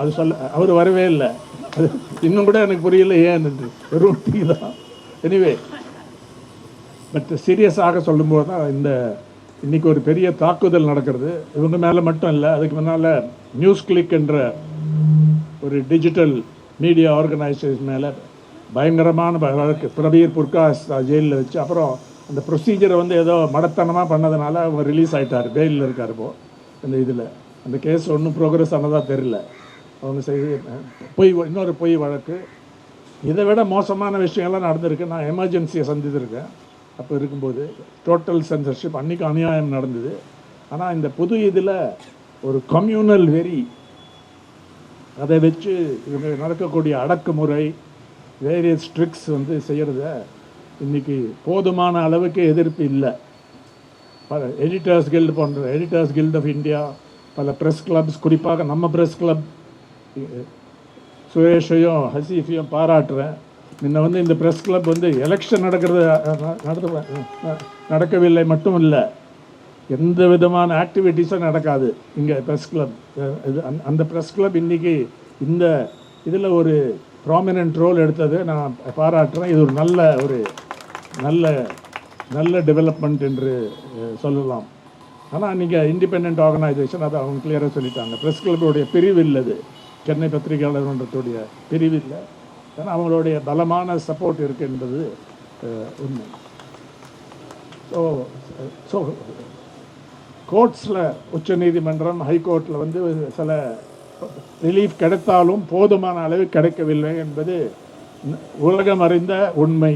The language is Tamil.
அது சொல்ல அவர் வரவே இல்லை. இன்னும் கூட எனக்கு புரியல ஏன் வெறும் டீ தான். எனிவே பட் சீரியஸாக சொல்லும்போது தான் இந்த இன்றைக்கி ஒரு பெரிய தாக்குதல் நடக்கிறது. இவங்க மேலே மட்டும் இல்லை அதுக்கு முன்னால் நியூஸ் கிளிக் என்ற ஒரு டிஜிட்டல் மீடியா ஆர்கனைசேஷன் மேலே பயங்கரமான வழக்கு. பிரபீர் புர்காஸ் ஜெயிலில் வச்சு அப்புறம் அந்த ப்ரொசீஜரை வந்து ஏதோ மடத்தனமாக பண்ணதுனால அவங்க ரிலீஸ் ஆகிட்டார் பெயிலில் இருக்கார் இப்போது அந்த இதில். அந்த கேஸ் ஒன்றும் ப்ரோக்ரஸ் ஆனதாக தெரியல. அவங்க செய்து பொய் இன்னொரு பொய் வழக்கு. இதை விட மோசமான விஷயங்கள்லாம் நடந்திருக்கு. நான் எமர்ஜென்சியை சந்தித்திருக்கேன். அப்போ இருக்கும்போது டோட்டல் சென்சர்ஷிப் அன்றைக்கி அநியாயம் நடந்தது. ஆனால் இந்த புது இதில் ஒரு கம்யூனல் வெறி அதை வச்சு இவங்க நடக்கக்கூடிய அடக்குமுறை வேரியஸ் ட்ரிக்ஸ் வந்து செய்கிறத இன்றைக்கி போதுமான அளவுக்கு எதிர்ப்பு இல்லை. பல எடிட்டர்ஸ் கில்டு போன்ற எடிட்டர்ஸ் கில்ட் ஆஃப் இந்தியா பல ப்ரெஸ் கிளப்ஸ் குறிப்பாக நம்ம ப்ரெஸ் கிளப் சுயேஷையும் ஹசீஃபையும் பாராட்டுறேன். முன்ன வந்து இந்த ப்ரெஸ் கிளப் வந்து எலெக்ஷன் நடக்கிறது நடத்த நடக்கவில்லை மட்டும் இல்லை எந்த விதமான ஆக்டிவிட்டீஸும் நடக்காது. இங்கே ப்ரெஸ் கிளப் இது அந்த- அந்த ப்ரெஸ் கிளப் இன்றைக்கி இந்த இதில் ஒரு ப்ராமினென்ட் ரோல் எடுத்தது. நான் பாராட்டுறேன். இது ஒரு நல்ல ஒரு நல்ல நல்ல டெவலப்மெண்ட் என்று சொல்லலாம். ஆனால் நீங்கள் இண்டிபெண்ட் ஆர்கனைசேஷன் அதை அவங்க கிளியராக சொல்லிட்டாங்க. ப்ரெஸ் கிளப்புடைய பிரிவு இல்லது. சென்னை பத்திரிகையாளர் மன்றத்துடைய பிரிவில் ஏன்னா அவங்களுடைய பலமான சப்போர்ட் இருக்கு என்பது உண்மை. ஸோ ஸோ கோர்ட்ஸில் உச்சநீதிமன்றம் ஹைகோர்ட்டில் வந்து சில ரிலீஃப் கிடைத்தாலும் போதுமான அளவு கிடைக்கவில்லை என்பது உலகம் அறிந்த உண்மை.